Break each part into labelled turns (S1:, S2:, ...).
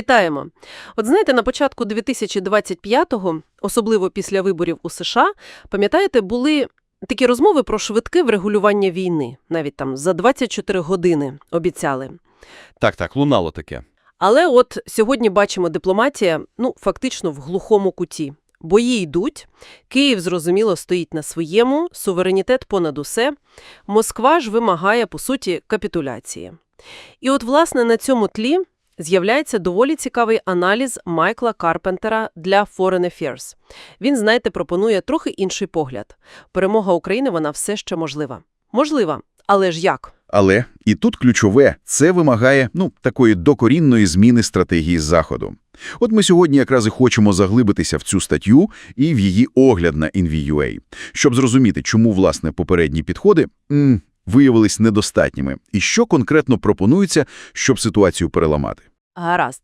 S1: Вітаємо. От знаєте, на початку 2025-го, особливо після виборів у США, пам'ятаєте, були такі розмови про швидке врегулювання війни. Навіть там за 24 години обіцяли.
S2: Так, так, лунало таке.
S1: Але от сьогодні бачимо дипломатія, ну, фактично в глухому куті. Бої йдуть, Київ, зрозуміло, стоїть на своєму, суверенітет понад усе. Москва ж вимагає, по суті, капітуляції. І от, власне, на цьому тлі з'являється доволі цікавий аналіз Майкла Карпентера для Foreign Affairs. Він, знаєте, пропонує трохи інший погляд. Перемога України, вона все ще можлива. Можлива, але ж як?
S3: Але і тут ключове – це вимагає, ну, такої докорінної зміни стратегії Заходу. От ми сьогодні якраз і хочемо заглибитися в цю статтю і в її огляд на NVUA, щоб зрозуміти, чому, власне, попередні підходи м, виявились недостатніми, і що конкретно пропонується, щоб ситуацію переламати.
S1: Гаразд.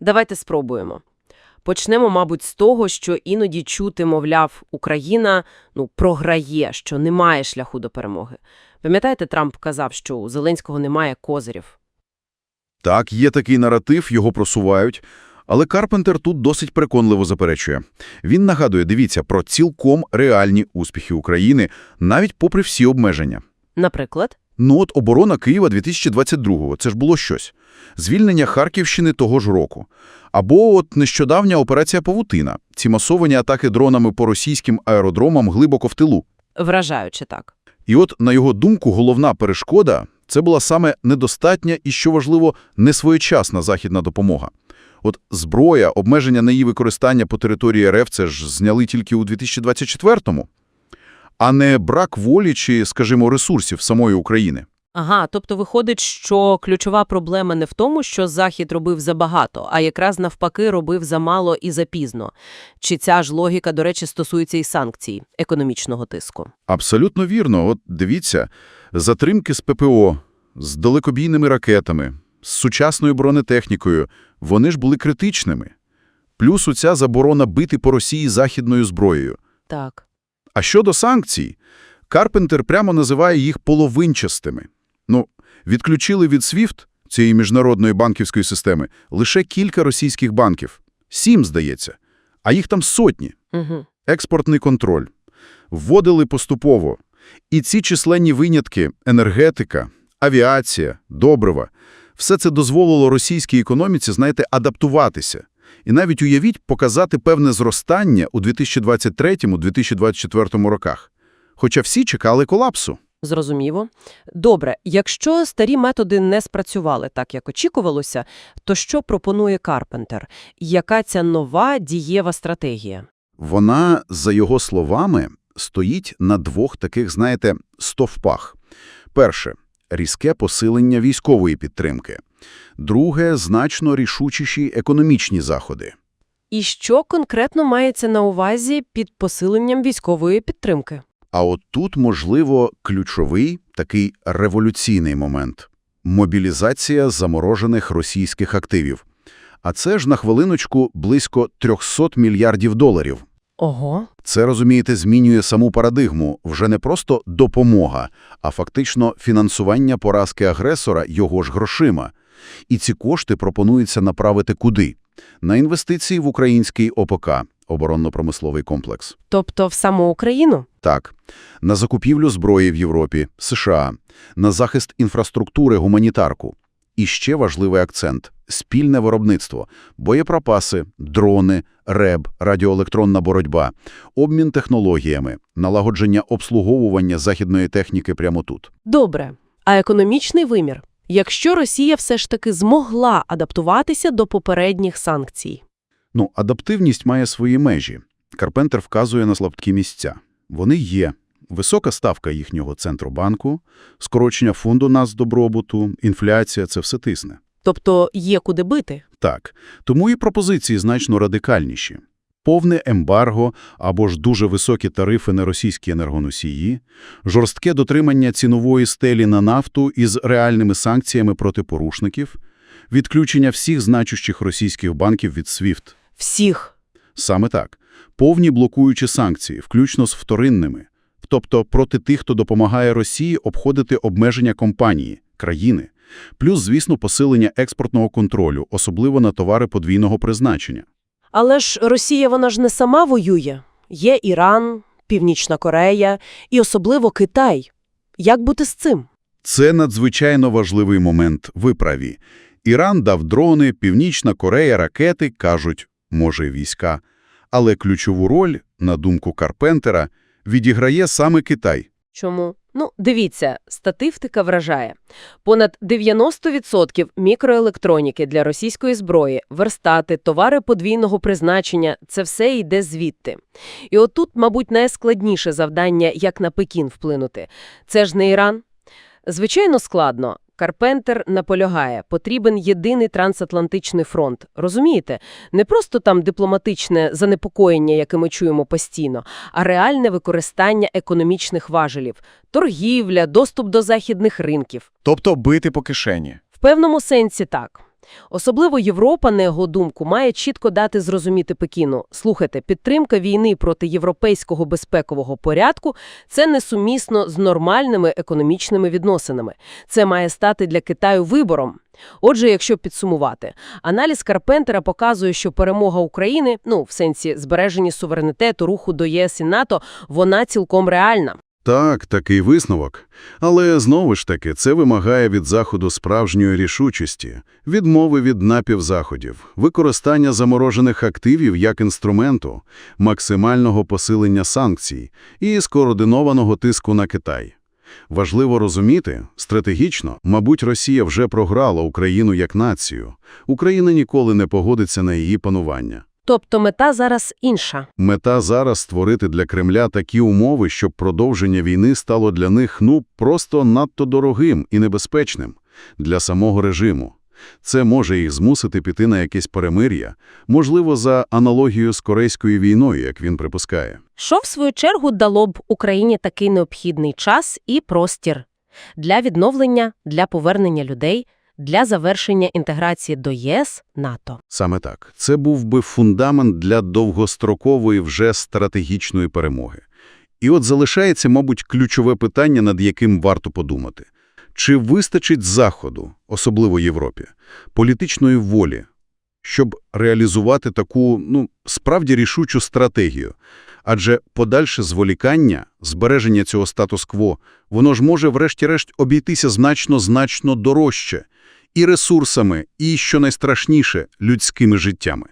S1: Давайте спробуємо. Почнемо, мабуть, з того, що іноді чути, мовляв, Україна ну, програє, що немає шляху до перемоги. Пам'ятаєте, Трамп казав, що у Зеленського немає козирів?
S3: Так, є такий наратив, його просувають, але Карпентер тут досить переконливо заперечує. Він нагадує, дивіться, про цілком реальні успіхи України, навіть попри всі обмеження.
S1: Наприклад?
S3: Ну от оборона Києва 2022-го – це ж було щось. Звільнення Харківщини того ж року. Або от нещодавня операція «Павутина» – ці масовані атаки дронами по російським аеродромам глибоко в тилу.
S1: Вражаюче так.
S3: І от, на його думку, головна перешкода – це була саме недостатня і, що важливо, несвоєчасна західна допомога. От зброя, обмеження на її використання по території РФ – це ж зняли тільки у 2024-му, а не брак волі чи, скажімо, ресурсів самої України.
S1: Ага, тобто виходить, що ключова проблема не в тому, що Захід робив забагато, а якраз навпаки робив замало і запізно. Чи ця ж логіка, до речі, стосується і санкцій, економічного тиску?
S3: Абсолютно вірно. От дивіться, затримки з ППО, з далекобійними ракетами, з сучасною бронетехнікою, вони ж були критичними. Плюс оця заборона бити по Росії західною зброєю.
S1: Так.
S3: А щодо санкцій, Карпентер прямо називає їх половинчастими. Ну, відключили від SWIFT, цієї міжнародної банківської системи, лише кілька російських банків. Сім, здається. А їх там сотні.
S1: Угу.
S3: Експортний контроль. Вводили поступово. І ці численні винятки – енергетика, авіація, добрива – все це дозволило російській економіці, знаєте, адаптуватися. І навіть уявіть показати певне зростання у 2023-2024 роках. Хоча всі чекали колапсу.
S1: Зрозуміло. Добре, якщо старі методи не спрацювали так, як очікувалося, то що пропонує Карпентер? Яка ця нова дієва стратегія?
S3: Вона, за його словами, стоїть на двох таких, знаєте, стовпах. Перше – різке посилення військової підтримки. Друге – значно рішучіші економічні заходи.
S1: І що конкретно мається на увазі під посиленням військової підтримки?
S3: А от тут, можливо, ключовий такий революційний момент – мобілізація заморожених російських активів. А це ж на хвилиночку близько 300 мільярдів доларів.
S1: Ого.
S3: Це, розумієте, змінює саму парадигму. Вже не просто допомога, а фактично фінансування поразки агресора його ж грошима. І ці кошти пропонується направити куди? На інвестиції в український ОПК – оборонно-промисловий комплекс.
S1: Тобто в саму Україну?
S3: Так, на закупівлю зброї в Європі, США, на захист інфраструктури, гуманітарку. І ще важливий акцент – спільне виробництво, боєприпаси, дрони, РЕБ, радіоелектронна боротьба, обмін технологіями, налагодження обслуговування західної техніки прямо тут.
S1: Добре. А економічний вимір? Якщо Росія все ж таки змогла адаптуватися до попередніх санкцій?
S3: Ну, адаптивність має свої межі. Карпентер вказує на слабкі місця. Вони є. Висока ставка їхнього центробанку, скорочення фонду нацдобробуту, інфляція – це все тисне.
S1: Тобто є куди бити?
S3: Так, тому і пропозиції значно радикальніші. Повне ембарго або ж дуже високі тарифи на російські енергоносії, жорстке дотримання цінової стелі на нафту із реальними санкціями проти порушників, відключення всіх значущих російських банків від SWIFT.
S1: Всіх.
S3: Саме так. Повні блокуючі санкції, включно з вторинними. Тобто проти тих, хто допомагає Росії обходити обмеження компанії, країни, Плюс, звісно, посилення експортного контролю, особливо на товари подвійного призначення.
S1: Але ж Росія, вона ж не сама воює. Є Іран, Північна Корея і особливо Китай. Як бути з цим?
S3: Це надзвичайно важливий момент, ви праві. Іран дав дрони, Північна Корея – ракети, кажуть, може, війська. Але ключову роль, на думку Карпентера, відіграє саме Китай.
S1: Чому? Ну, дивіться, статистика вражає. Понад 90% мікроелектроніки для російської зброї, верстати, товари подвійного призначення – це все йде звідти. І отут, мабуть, найскладніше завдання, як на Пекін вплинути. Це ж не Іран? Звичайно, складно. Карпентер наполягає, потрібен єдиний трансатлантичний фронт. Розумієте? Не просто там дипломатичне занепокоєння, яке ми чуємо постійно, а реальне використання економічних важелів – торгівля, доступ до західних ринків.
S2: Тобто бити по кишені.
S1: В певному сенсі так. Особливо Європа, на його думку, має чітко дати зрозуміти Пекіну. Слухайте, підтримка війни проти європейського безпекового порядку – це несумісно з нормальними економічними відносинами. Це має стати для Китаю вибором. Отже, якщо підсумувати, аналіз Карпентера показує, що перемога України, ну, в сенсі збереження суверенітету, руху до ЄС і НАТО, вона цілком реальна.
S3: Так, такий висновок. Але, знову ж таки, це вимагає від Заходу справжньої рішучості, відмови від напівзаходів, використання заморожених активів як інструменту, максимального посилення санкцій і скоординованого тиску на Китай. Важливо розуміти, стратегічно, мабуть, Росія вже програла Україну як націю. Україна ніколи не погодиться на її панування.
S1: Тобто мета зараз інша.
S3: Мета зараз створити для Кремля такі умови, щоб продовження війни стало для них, ну, просто надто дорогим і небезпечним для самого режиму. Це може їх змусити піти на якесь перемир'я, можливо, за аналогією з Корейською війною, як він припускає.
S1: Що, в свою чергу, дало б Україні такий необхідний час і простір для відновлення, для повернення людей, для завершення інтеграції до ЄС, НАТО.
S3: Саме так. Це був би фундамент для довгострокової вже стратегічної перемоги. І от залишається, мабуть, ключове питання, над яким варто подумати. Чи вистачить Заходу, особливо Європі, політичної волі, щоб реалізувати таку, ну, справді рішучу стратегію? Адже подальше зволікання, збереження цього статус-кво, воно ж може врешті-решт обійтися значно-значно дорожче і ресурсами, і, що найстрашніше, людськими життями.